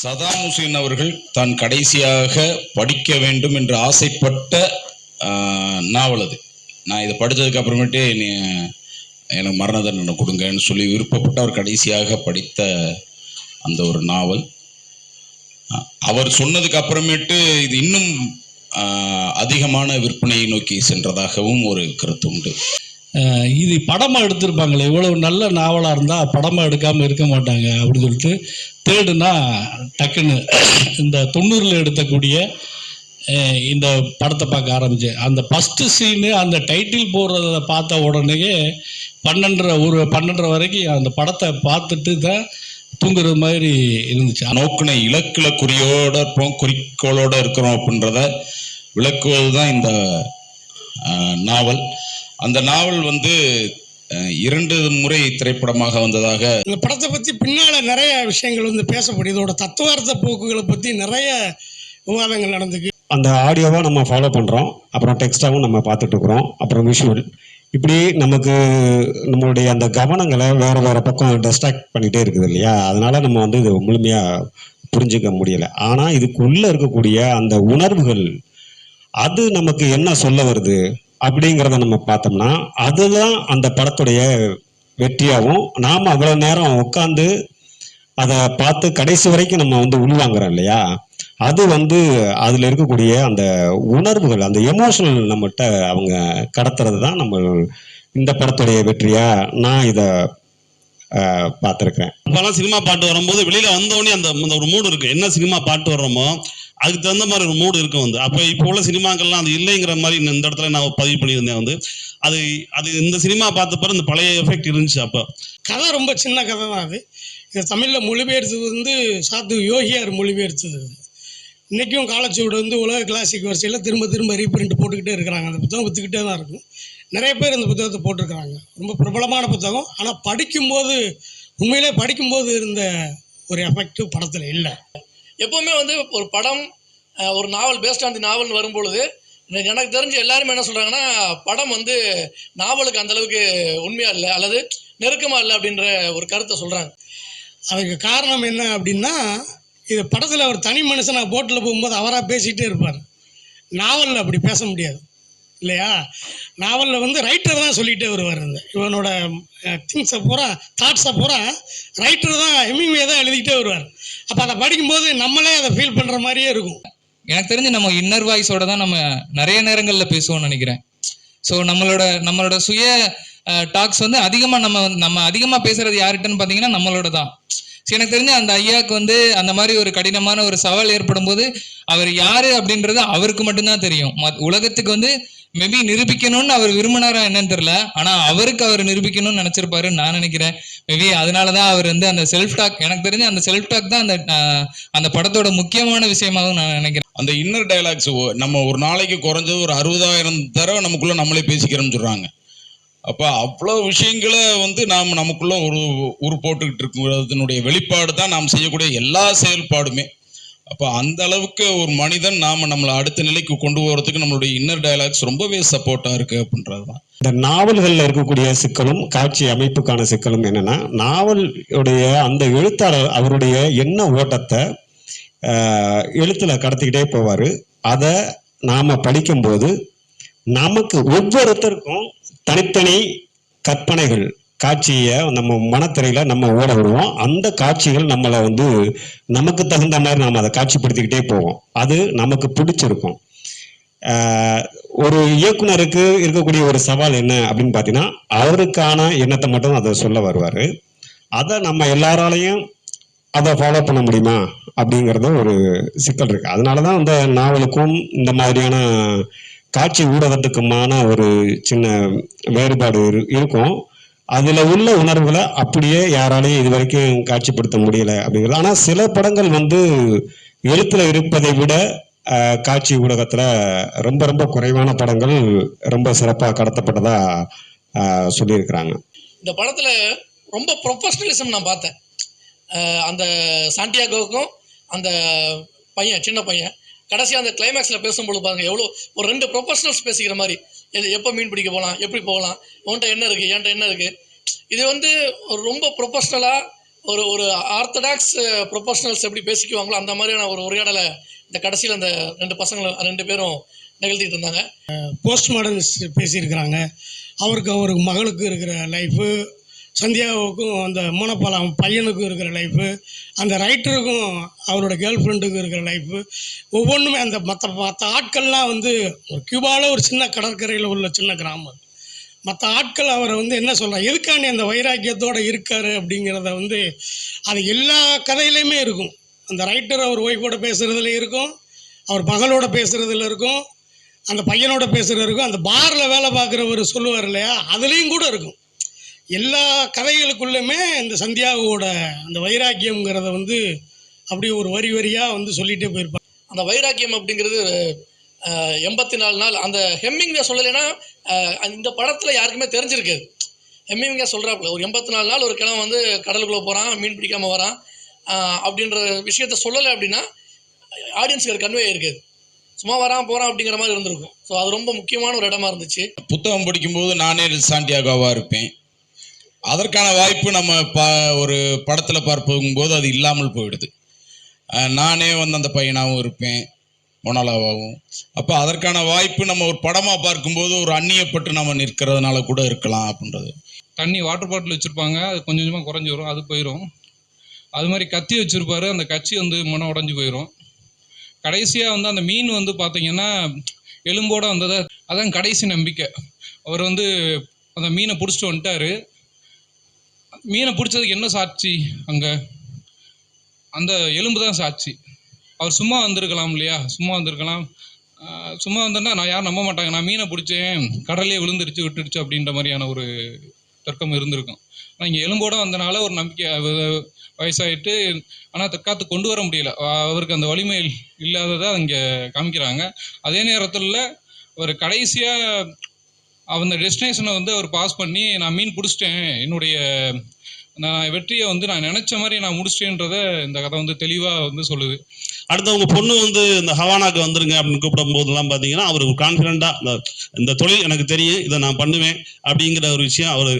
Saddam Hussein அவர்கள் தான் கடைசியாக படிக்க வேண்டும் என்று ஆசைப்பட்ட நாவல் அது. நான் இதை படித்ததுக்கு அப்புறமேட்டு நீ எனக்கு மரண தண்டனை கொடுங்கன்னு சொல்லி விருப்பப்பட்டு அவர் கடைசியாக படித்த அந்த ஒரு நாவல். அவர் சொன்னதுக்கு அப்புறமேட்டு இது இன்னும் அதிகமான விற்பனையை நோக்கி சென்றதாகவும் ஒரு கருத்து உண்டு. இது படமாக எடுத்திருப்பாங்களே இவ்வளோ நல்ல நாவலாக இருந்தால் படமாக எடுக்காமல் இருக்க மாட்டாங்க அப்படின்னு சொல்லிட்டு தேடுனா டக்குன்னு இந்த தொண்ணூறில் எடுத்தக்கூடிய இந்த படத்தை பார்க்க ஆரம்பித்தேன் அந்த ஃபஸ்ட்டு சீனு அந்த டைட்டில் போடுறத பார்த்த உடனேயே பன்னெண்டரை ஒரு பன்னெண்டரை வரைக்கும் அந்த படத்தை பார்த்துட்டு தான் தூங்குற மாதிரி இருந்துச்சு. நோக்கின இலக்கில் குறியோட இருப்போம் குறிக்கோளோட இருக்கிறோம் அப்படின்றத விளக்குவது தான் இந்த நாவல். அந்த நாவல் வந்து இரண்டு முறை திரைப்படமாக வந்ததாக இந்த படத்தை பற்றி பின்னால் நிறைய விஷயங்கள் வந்து பேசப்படுது இதோட தத்துவார்த்த போக்குகளை பற்றி நிறைய விவாதங்கள் நடந்துக்கு அந்த ஆடியோவை நம்ம ஃபாலோ பண்ணுறோம் அப்புறம் டெக்ஸ்ட்டாகவும் நம்ம பார்த்துட்டு இருக்கிறோம். அப்புறம் விஷுவல் இப்படி நமக்கு நம்மளுடைய அந்த கவனங்களை வேறு வேறு பக்கம் டிஸ்ட்ராக்ட் பண்ணிகிட்டே இருக்குது இல்லையா? அதனால நம்ம வந்து இது முழுமையாக புரிஞ்சுக்க முடியலை. ஆனால் இதுக்குள்ளே இருக்கக்கூடிய அந்த உணர்வுகள் அது நமக்கு என்ன சொல்ல வருது? அப்படிங்கிறத நம்ம பார்த்தோம்னா அதுதான் அந்த படத்துடைய வெற்றியாகவும் நாம் அவ்வளோ நேரம் உட்காந்து அதை பார்த்து கடைசி வரைக்கும் நம்ம வந்து உள்வாங்குறோம் இல்லையா? அது வந்து அதில் இருக்கக்கூடிய அந்த உணர்வுகள் அந்த எமோஷனல் நம்மகிட்ட அவங்க கடத்துறது தான் நம்ம இந்த படத்துடைய வெற்றியா நான் இதை பார்த்துருக்கேன் இப்போலாம் சினிமா பாட்டு வரும்போது வெளியில வந்தோடனே அந்த அந்த ஒரு மூடு இருக்கு. என்ன சினிமா பாட்டு வர்றோமோ அதுக்கு தகுந்த மாதிரி ஒரு மூடு இருக்கும் வந்து. அப்போ இப்போ உள்ள சினிமாக்கள்லாம் அது இல்லைங்கிற மாதிரி இந்த இடத்துல நான் பதிவு பண்ணியிருந்தேன் வந்து. அது அது இந்த சினிமா பார்த்த பிறகு இந்த பழைய எஃபெக்ட் இருந்துச்சு அப்போ. கதை ரொம்ப சின்ன கதை தான் அது. இது தமிழில் மொழிபெயர்த்தது வந்து சாத்து யோகியார் மொழிபெயர்த்தது இன்றைக்கும் காலச்சுவடு வந்து உலக கிளாசிக் வரிசையில் திரும்ப திரும்ப ரீப்ரிண்ட் போட்டுக்கிட்டே இருக்கிறாங்க. அந்த புத்தகம் விற்றுக்கிட்டே தான் இருக்கும். நிறைய பேர் இந்த புத்தகத்தை போட்டிருக்கிறாங்க. ரொம்ப பிரபலமான புத்தகம். ஆனால் படிக்கும்போது உண்மையிலே படிக்கும்போது இருந்த ஒரு எஃபெக்டிவ் படத்தில் இல்லை. எப்போவுமே வந்து ஒரு படம் ஒரு நாவல் பேஸ்ட் ஆன் தி நாவல்னு வரும்பொழுது எனக்கு தெரிஞ்சு எல்லாருமே என்ன சொல்கிறாங்கன்னா படம் வந்து நாவலுக்கு அந்த அளவுக்கு இல்லை அல்லது நெருக்கமாக இல்லை அப்படின்ற ஒரு கருத்தை சொல்கிறாங்க அதுக்கு காரணம் என்ன அப்படின்னா இது படத்தில் அவர் தனி மனுஷனாக போட்டில் போகும்போது அவராக பேசிக்கிட்டே இருப்பார். நாவலில் அப்படி பேச முடியாது. இல்லையா? நாவலில் வந்து ரைட்டர் தான் சொல்லிகிட்டே வருவார் இந்த இவனோட திங்ஸை பூரா தாட்ஸை பூரா ரைட்டர் தான் ஹெமிங்வே தான் எழுதிக்கிட்டே வருவார். அப்போ அதை படிக்கும்போது நம்மளே அதை ஃபீல் பண்ணுற மாதிரியே இருக்கும். எனக்கு தெரிஞ்சு நம்ம இன்னர் வாய்ஸோட தான் நம்ம நிறைய நேரங்களில் பேசுவோம்னு நினைக்கிறேன். ஸோ நம்மளோட நம்மளோட சுய டாக்ஸ் வந்து அதிகமாக நம்ம நம்ம அதிகமாக பேசுறது யார்கிட்டன்னு பார்த்தீங்கன்னா நம்மளோட தான். ஸோ எனக்கு தெரிஞ்சு அந்த ஐயாவுக்கு வந்து அந்த மாதிரி ஒரு கடினமான ஒரு சவால் ஏற்படும் போது அவர் யாரு அப்படின்றது அவருக்கு மட்டும்தான் தெரியும். மத்- உலகத்துக்கு வந்து மேபி நிரூபிக்கணும்னு அவர் விரும்பினாரா என்னன்னு தெரியல. ஆனா அவருக்கு அவர் நிரூபிக்கணும்னு நினைச்சிருப்பாருன்னு நான் நினைக்கிறேன். மேபி அதனாலதான் அவர் வந்து அந்த செல்ஃப் டாக் எனக்கு தெரிஞ்சு அந்த செல்ஃப் டாக் தான் அந்த அந்த படத்தோட முக்கியமான விஷயமாகவும் நான் நினைக்கிறேன். அந்த இன்னர் டயலாக்ஸ் நம்ம ஒரு நாளைக்கு குறைஞ்சது ஒரு அறுபதாயிரம் தடவை நமக்குள்ள நம்மளே பேசிக்கிறோம்னு சொல்றாங்க. அப்போ அவ்வளோ விஷயங்களை வந்து நாம் நமக்குள்ள ஒரு உரு போட்டுக்கிட்டு இருக்கிறதுனுடைய வெளிப்பாடு தான் நாம் செய்யக்கூடிய எல்லா செயல்பாடுமே. அப்போ அந்த அளவுக்கு ஒரு மனிதன் நாம் நம்மளை அடுத்த நிலைக்கு கொண்டு போகிறதுக்கு நம்மளுடைய இன்னர் டயலாக்ஸ் ரொம்பவே சப்போர்ட்டாக இருக்கு அப்படின்றது தான் இந்த நாவல்களில் இருக்கக்கூடிய சிக்கலும் காட்சி அமைப்புக்கான சிக்கலும் என்னன்னா நாவலுடைய அந்த எழுத்தாளர் அவருடைய எண்ண ஓட்டத்தை எழுத்தில் எழுத்துல கடத்திக்கிட்டே போவார். அதை நாம படிக்கும்போது நமக்கு ஒவ்வொருத்தருக்கும் தனித்தனி கற்பனைகள் காட்சியை நம்ம மனத்திரையில நம்ம ஓட விடுவோம். அந்த காட்சிகள் நம்மளை வந்து நமக்கு தகுந்த மாதிரி நாம் அதை காட்சிப்படுத்திக்கிட்டே போவோம். அது நமக்கு பிடிச்சிருக்கும். ஒரு இயக்குனருக்கு இருக்கக்கூடிய ஒரு சவால் என்ன அப்படின்னு பார்த்தீங்கன்னா அவருக்கான எண்ணத்தை மட்டும் அதை சொல்ல வருவார். அதை நம்ம எல்லாராலையும் அதை ஃபாலோ பண்ண முடியுமா? அப்படிங்கிறது ஒரு சிக்கல் இருக்கு. அதனால தான் இந்த நாவலுக்கும் இந்த மாதிரியான காட்சி ஊடகத்துக்குமான ஒரு சின்ன வேறுபாடு இரு- இருக்கும். அதில் உள்ள உணர்வுகளை அப்படியே யாராலையும் இது வரைக்கும் காட்சிப்படுத்த முடியல அப்படிங்கிறது. ஆனால் சில படங்கள் வந்து எழுத்துல இருப்பதை விட காட்சி ஊடகத்தில் ரொம்ப ரொம்ப குறைவான படங்கள் ரொம்ப சிறப்பாக கடத்தப்பட்டதா சொல்லியிருக்கிறாங்க. இந்த படத்துல ரொம்ப ப்ரொஃபஷனலிசம் நான் பார்த்தேன். அந்த சாண்டியாகோவுக்கும் அந்த பையன் சின்ன பையன் கடைசியாக அந்த கிளைமேக்ஸில் பேசும்பொழுது பாருங்க எவ்வளோ ஒரு ரெண்டு ப்ரொஃபஷனல்ஸ் பேசிக்கிற மாதிரி. எது எப்போ மீன் பிடிக்க போகலாம் எப்படி போகலாம் உன்கிட்ட என்ன இருக்குது என்கிட்ட என்ன இருக்குது இது வந்து ஒரு ரொம்ப ப்ரொஃபஷ்னலாக ஒரு ஒரு ஆர்த்தடாக்ஸ் ப்ரொஃபஷனல்ஸ் எப்படி பேசிக்குவாங்களோ அந்த மாதிரியான ஒரு உரையாடலை இந்த கடைசியில் அந்த ரெண்டு பசங்களும் ரெண்டு பேரும் நிகழ்த்திட்டு இருந்தாங்க. போஸ்ட் மாடர்ன்ஸ் பேசியிருக்கிறாங்க. அவருக்கு அவருக்கு மகளுக்கு இருக்கிற லைஃபு சந்தியாவுக்கும் அந்த மூனப்பாலம் பையனுக்கும் இருக்கிற லைஃபு அந்த ரைட்டருக்கும் அவரோட கேர்ள் ஃப்ரெண்டுக்கும் இருக்கிற லைஃபு ஒவ்வொன்றுமே அந்த மற்ற மற்ற ஆட்கள்லாம் வந்து ஒரு கியூபாவில் ஒரு சின்ன கடற்கரையில் உள்ள சின்ன கிராமம். மற்ற ஆட்கள் அவரை வந்து என்ன சொல்கிறார் எதுக்காண்டி அந்த வைராக்கியத்தோடு இருக்காரு அப்படிங்கிறத வந்து அது எல்லா கதையிலையுமே இருக்கும். அந்த ரைட்டர் அவர் ஒய்ஃபோட பேசுகிறதுல இருக்கும். அவர் மகளோட பேசுகிறதுல இருக்கும். அந்த பையனோட பேசுகிறது இருக்கும். அந்த பாரில் வேலை பார்க்குறவர் சொல்லுவார் இல்லையா? அதுலேயும் கூட இருக்கும். எல்லா கதைகளுக்குள்ளுமே இந்த சந்தியாவோட அந்த வைராக்கியம்ங்கிறத வந்து அப்படியே ஒரு வரி வரியாக வந்து சொல்லிகிட்டே போயிருப்பாங்க அந்த வைராக்கியம் அப்படிங்கிறது எண்பத்தி நாலு நாள் அந்த ஹெம்மிங்கில் சொல்லலைன்னா இந்த படத்தில் யாருக்குமே தெரிஞ்சிருக்காது ஹெம்மிங்க சொல்கிறாப்புல ஒரு எண்பத்தி நாலு நாள் ஒரு கிழமை வந்து கடலுக்குள்ளே போகிறான் மீன் பிடிக்காமல் வரான். அப்படின்ற விஷயத்த சொல்லலை அப்படின்னா ஆடியன்ஸுக்கு அது கன்வே இருக்காது சும்மா வரான் போகிறான் அப்படிங்கிற மாதிரி இருந்திருக்கும். ஸோ அது ரொம்ப முக்கியமான ஒரு இடமா இருந்துச்சு. புத்தகம் படிக்கும்போது நானே சாண்டியாகோவாக இருப்பேன். அதற்கான வாய்ப்பு நம்ம ப ஒரு படத்தில் பார்க்கும்போது அது இல்லாமல் போயிடுது. நானே வந்து அந்த பையனாகவும் இருப்பேன். மொனாலாவாகவும் அப்போ அதற்கான வாய்ப்பு நம்ம ஒரு படமாக பார்க்கும்போது ஒரு அந்நியப்பட்டு நம்ம நிற்கிறதுனால கூட இருக்கலாம் அப்படின்றது. தண்ணி வாட்டர் பாட்டில் வச்சுருப்பாங்க. அது கொஞ்சம் கொஞ்சமாக குறைஞ்சி வரும். அது போயிடும் அது மாதிரி கத்தி வச்சுருப்பாரு. அந்த கச்சி வந்து மனம் உடஞ்சி போயிடும் கடைசியாக வந்து அந்த மீன் வந்து பார்த்தீங்கன்னா எலும்போட வந்ததை அதான் கடைசி நம்பிக்கை. அவர் வந்து அந்த மீனை பிடிச்சிட்டு வந்துட்டாரு. மீனை பிடிச்சதுக்கு என்ன சாட்சி அங்கே? அந்த எலும்பு தான் சாட்சி. அவர் சும்மா வந்திருக்கலாம் இல்லையா? சும்மா வந்திருக்கலாம். சும்மா வந்தேன்னா நான் யாரும் நம்ப மாட்டாங்க. நான் மீனை பிடிச்சேன். கடலே விழுந்துருச்சு விட்டுடுச்சு அப்படின்ற மாதிரியான ஒரு தர்க்கம் இருந்திருக்கும். ஆனால் இங்கே எலும்போட வந்தனால ஒரு நம்பிக்கை வயசாயிட்டு ஆனால் தற்காத்து கொண்டு வர முடியல. அவருக்கு அந்த வலிமை இல்லாததை இங்கே காமிக்கிறாங்க. அதே நேரத்தில் ஒரு கடைசியாக அந்த டெஸ்டினேஷனை வந்து அவர் பாஸ் பண்ணி நான் மீன் பிடிச்சிட்டேன். என்னுடைய நான் வெற்றியை வந்து நான் நினச்ச மாதிரி நான் முடிச்சிட்டேன்றத இந்த கதை வந்து தெளிவாக வந்து சொல்லுது. அடுத்தவங்க பொண்ணு வந்து இந்த ஹவானாக்கு வந்துருங்க அப்படின்னு கூப்பிடும் போதெல்லாம் பார்த்தீங்கன்னா அவர் கான்ஃபிடண்டா இந்த இந்த தொழில் எனக்கு தெரியும் இதை நான் பண்ணுவேன் அப்படிங்கிற ஒரு விஷயம் அவர்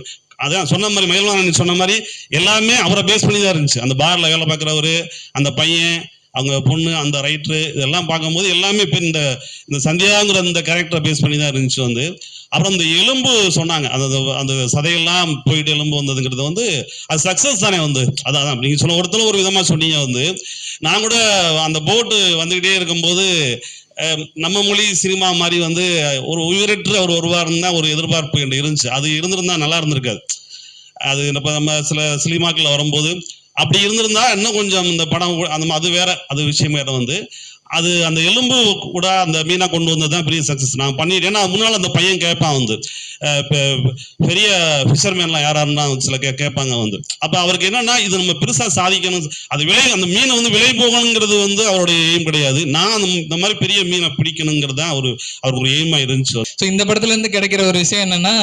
அதான் சொன்ன மாதிரி மயில்வாணன் சொன்ன மாதிரி எல்லாமே அவரை பேஸ் பண்ணி தான் இருந்துச்சு. அந்த பாரில் வேலை பார்க்குறவர் அந்த பையன் அவங்க பொண்ணு அந்த ரைட்ரு இதெல்லாம் பார்க்கும்போது எல்லாமே இப்போ இந்த இந்த சந்தியாங்கிற இந்த கேரக்டரை பேஸ் பண்ணி தான் இருந்துச்சு வந்து. அப்புறம் இந்த எலும்பு சொன்னாங்க. அந்த அந்த சதையெல்லாம் போயிட்டு எலும்பு வந்ததுங்கிறது வந்து அது சக்ஸஸ் தானே வந்து. அதான். நீங்கள் சொன்ன ஒருத்தர் ஒரு விதமாக சொன்னீங்க வந்து. நான் கூட அந்த போட்டு வந்துக்கிட்டே இருக்கும்போது நம்ம மொழி சினிமா மாதிரி வந்து ஒரு உயிரற்ற அவர் வருவாருன்னு தான் ஒரு எதிர்பார்ப்பு என்று இருந்துச்சு. அது இருந்திருந்தா நல்லா இருந்திருக்காது. அது இப்போ நம்ம சில சினிமாக்களில் வரும்போது அப்படி இருந்திருந்தா இன்னும் கொஞ்சம் இந்த படம் அந்த அது வேற. அது விஷயம் வேற வந்து. அது அந்த எலும்பு கூட அந்த மீனா கொண்டு வந்தது தான் பெரிய சக்ஸஸ் நான் பண்ணிட்டேன். ஏன்னா முன்னால் அந்த பையன் கேட்பான் வந்து. பெரிய ஃபிஷர்மேன்லாம் யாராருன்னா சில கே கேட்பாங்க வந்து. அப்போ அவருக்கு என்னன்னா இது நம்ம பெருசாக சாதிக்கணும். அது விலை அந்த மீனை வந்து விலை போகணுங்கிறது வந்து அவருடைய எய்ம் கிடையாது. நான் அந்த இந்த மாதிரி பெரிய மீனை பிடிக்கணுங்கிறது தான் ஒரு அவருக்கு ஒரு எய்மாக இருந்துச்சு. ஸோ இந்த படத்துலேருந்து கிடைக்கிற ஒரு விஷயம் என்னன்னா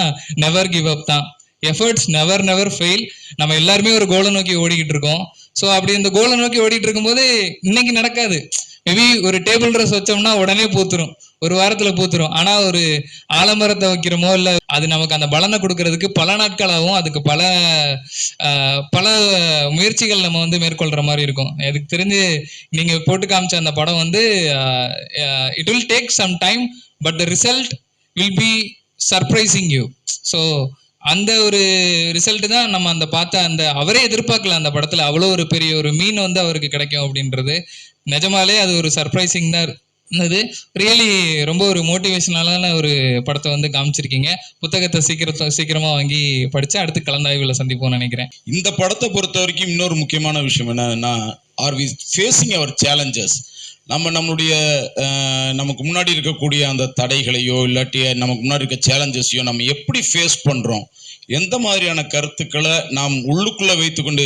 நெவர் கிவ் அப் தான். எஃபர்ட்ஸ் நெவர் நெவர் ஃபெயில் நம்ம எல்லாருமே ஒரு கோலை நோக்கி ஓடிக்கிட்டு இருக்கோம். ஸோ அப்படி இந்த கோலை நோக்கி ஓடிட்டு இருக்கும்போது இன்னைக்கு நடக்காது. மேபி ஒரு டேபிள் ட்ரெஸ் வச்சோம்னா உடனே பூத்துரும். ஒரு வாரத்துல பூத்துரும். ஆனா ஒரு ஆலமரத்தை வைக்கிறோமோ இல்ல அது நமக்கு அந்த பலனை கொடுக்கறதுக்கு பல நாட்களாகவும் அதுக்கு பல பல முயற்சிகள் நம்ம வந்து மேற்கொள்ற மாதிரி இருக்கும். எனக்கு தெரிஞ்சு நீங்க போட்டு காமிச்ச அந்த படம் வந்து it will take some time but the result will be surprising you so அந்த ஒரு ரிசல்ட் தான் நம்ம அந்த பார்த்த அந்த அவரே எதிர்பார்க்கல அந்த படத்துல அவ்வளோ ஒரு பெரிய ஒரு மீன் வந்து அவருக்கு கிடைக்கும் அப்படின்றது. நிஜமாலே அது ஒரு சர்ப்ரைசிங் தான் இருந்தது. ரியலி ரொம்ப ஒரு மோட்டிவேஷனலான ஒரு படத்தை வந்து காமிச்சிருக்கீங்க. புத்தகத்தை சீக்கிரத்தை சீக்கிரமா வாங்கி படிச்சு அடுத்து கலந்தாய்வில் சந்திப்போம்னு நினைக்கிறேன். இந்த படத்தை பொறுத்த வரைக்கும் இன்னொரு முக்கியமான விஷயம் என்னன்னா are we facing our challenges நம்ம நம்மளுடைய நமக்கு முன்னாடி இருக்கக்கூடிய அந்த தடைகளையோ இல்லாட்டி நமக்கு முன்னாடி இருக்க சேலஞ்சஸையோ நம்ம எப்படி ஃபேஸ் பண்ணுறோம் எந்த மாதிரியான கருத்துக்களை நாம் உள்ளுக்குள்ளே வைத்துக்கொண்டு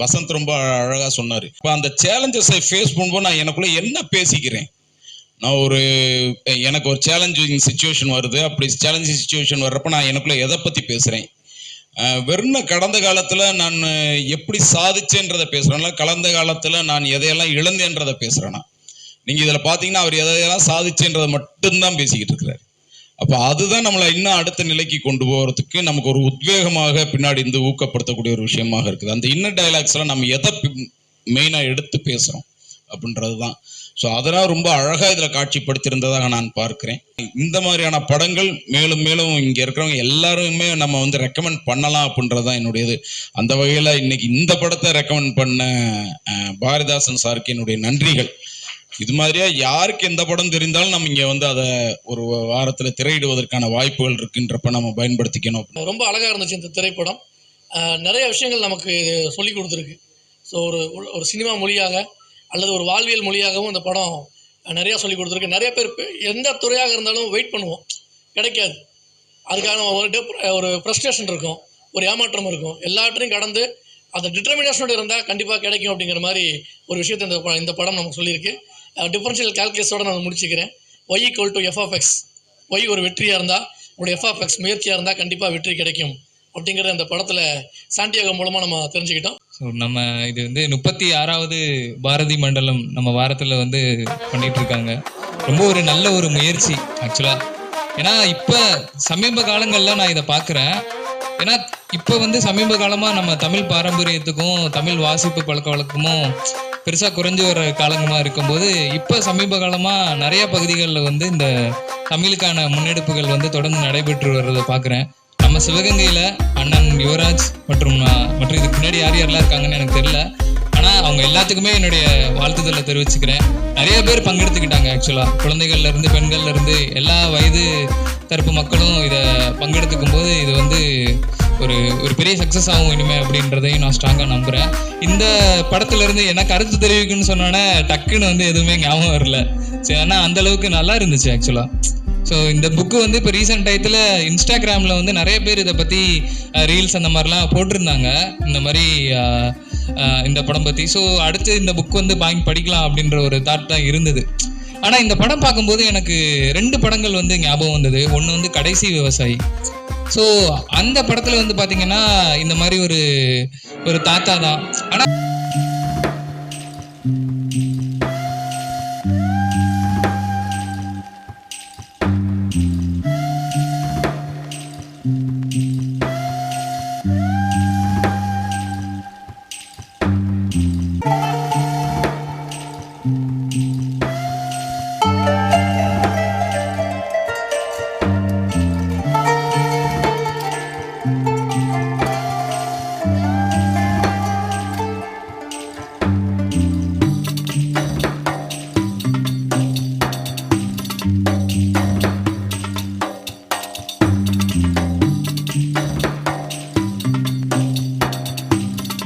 வசந்த் ரொம்ப அழகாக சொன்னார். இப்போ அந்த சேலஞ்சஸை ஃபேஸ் பண்ணும்போது நான் எனக்குள்ளே என்ன பேசிக்கிறேன்? நான் ஒரு எனக்கு ஒரு சேலஞ்சிங் சுச்சுவேஷன் வருது. அப்படி சேலஞ்சிங் சுச்சுவேஷன் வர்றப்ப நான் எனக்குள்ள எதை பற்றி பேசுகிறேன் வெறும் கடந்த காலத்தில் நான் எப்படி சாதிச்சேன்றதை பேசுகிறேன்னா கலந்த காலத்தில் நான் எதையெல்லாம் இழந்தேன்றதை பேசுகிறேன்னா நீங்கள் இதில் பார்த்தீங்கன்னா அவர் எதையெல்லாம் சாதிச்சேன்றதை மட்டும்தான் பேசிக்கிட்டு இருக்கிறார். அப்போ அதுதான் நம்மளை இன்னும் அடுத்த நிலைக்கு கொண்டு போகிறதுக்கு நமக்கு ஒரு உத்வேகமாக பின்னாடி இருந்து ஊக்கப்படுத்தக்கூடிய ஒரு விஷயமாக இருக்குது. அந்த இன்னர் டைலாக்ஸ்லாம் நம்ம எதை மெயினாக எடுத்து பேசுகிறோம் அப்படின்றது தான் ஸோ அதெல்லாம் ரொம்ப அழகாக இதில் காட்சிப்படுத்தியிருந்ததாக நான் பார்க்குறேன். இந்த மாதிரியான படங்கள் மேலும் மேலும் இங்கே இருக்கிறவங்க எல்லாருமே நம்ம வந்து ரெக்கமெண்ட் பண்ணலாம் அப்படின்றது தான் என்னுடையது. அந்த வகையில் இன்னைக்கு இந்த படத்தை ரெக்கமெண்ட் பண்ண பாரதிதாசன் சாருக்கு என்னுடைய நன்றிகள். இது மாதிரியா யாருக்கு எந்த படம் தெரிந்தாலும் நம்ம இங்கே வந்து அதை ஒரு வாரத்தில் திரையிடுவதற்கான வாய்ப்புகள் இருக்குன்றப்ப நம்ம பயன்படுத்திக்கணும் ரொம்ப அழகாக இருந்துச்சு இந்த திரைப்படம். நிறைய விஷயங்கள் நமக்கு சொல்லி கொடுத்துருக்கு. ஸோ ஒரு ஒரு சினிமா மொழியாக அல்லது ஒரு வாழ்வியல் மொழியாகவும் இந்த படம் நிறையா சொல்லி கொடுத்துருக்கு. நிறைய பேர் எந்த துறையாக இருந்தாலும் வெயிட் பண்ணுவோம். கிடைக்காது. அதுக்கான ஒரு dep- ஒரு ஃப்ரஸ்ட்ரேஷன் இருக்கும். ஒரு ஏமாற்றம் இருக்கும். எல்லாற்றையும் கடந்து அந்த டிட்டர்மினேஷனோட இருந்தால் கண்டிப்பாக கிடைக்கும் அப்படிங்கிற மாதிரி ஒரு விஷயத்தை இந்த இந்த படம் நமக்கு சொல்லியிருக்கு. டிஃபரன்ஷியல் கால்குலேஸோட நான் முடிச்சுக்கிறேன். Y equal to f f x y ஒரு வெற்றியாக இருந்தால் உங்களுடைய எஃப் முயற்சியாக இருந்தால் கண்டிப்பாக வெற்றி கிடைக்கும். அப்படிங்கிறத அந்த படத்தில் சாண்டியாகோ மூலமாக நம்ம தெரிஞ்சுக்கிட்டோம். ஸோ நம்ம இது வந்து முப்பத்தி ஆறாவது பாரதி மண்டலம் நம்ம வாரத்தில் வந்து பண்ணிட்டு இருக்காங்க ரொம்ப ஒரு நல்ல ஒரு முயற்சி ஆக்சுவலாக ஏன்னா இப்போ சமீப காலங்களில் நான் இதை பார்க்குறேன் ஏன்னா இப்போ வந்து சமீப காலமாக நம்ம தமிழ் பாரம்பரியத்துக்கும் தமிழ் வாசிப்பு பழக்க வழக்கமும் பெருசாக குறைஞ்சு வர காலங்கமாக இருக்கும்போது இப்போ சமீப காலமாக நிறைய பகுதிகளில் வந்து இந்த தமிழுக்கான முன்னெடுப்புகள் வந்து தொடர்ந்து நடைபெற்று வர்றதை பார்க்குறேன். நம்ம சிவகங்கையில் அண்ணன் யுவராஜ் மற்றும் மற்றும் இதுக்கு முன்னாடி யார் யாரெல்லாம் இருக்காங்கன்னு எனக்கு தெரியல. ஆனால் அவங்க எல்லாத்துக்குமே என்னுடைய வாழ்த்துதலை தெரிவிச்சுக்கிறேன். நிறைய பேர் பங்கெடுத்துக்கிட்டாங்க ஆக்சுவலாக குழந்தைகள்ல இருந்து பெண்கள்ல இருந்து எல்லா வயது தரப்பு மக்களும் இதை பங்கெடுத்துக்கும் போது இது வந்து ஒரு ஒரு பெரிய சக்ஸஸ் ஆகும் இனிமே அப்படின்றதையும் நான் ஸ்ட்ராங்காக நம்புகிறேன் இந்த படத்துல இருந்து என்ன கருத்து தெரிவிக்குன்னு சொன்னோன்னே டக்குன்னு வந்து எதுவுமே ஞாபகம் வரல. சரி ஏன்னா அந்த அளவுக்கு நல்லா இருந்துச்சு ஆக்சுவலாக ஸோ இந்த புக்கு வந்து இப்போ ரீசெண்ட் டயத்தில் இன்ஸ்டாகிராமில் வந்து நிறைய பேர் இதை பற்றி ரீல்ஸ் அந்த மாதிரிலாம் போட்டிருந்தாங்க. இந்த மாதிரி இந்த படம் பற்றி ஸோ அடுத்து இந்த புக் வந்து வாங்கி படிக்கலாம் அப்படின்ற ஒரு தாட் தான் இருந்தது. ஆனால் இந்த படம் பார்க்கும்போது எனக்கு ரெண்டு படங்கள் வந்து ஞாபகம் வந்தது. ஒன்று வந்து கடைசி விவசாயி. ஸோ அந்த படத்தில் வந்து பார்த்தீங்கன்னா இந்த மாதிரி ஒரு ஒரு தாத்தா தான். ஆனால்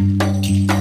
Müzik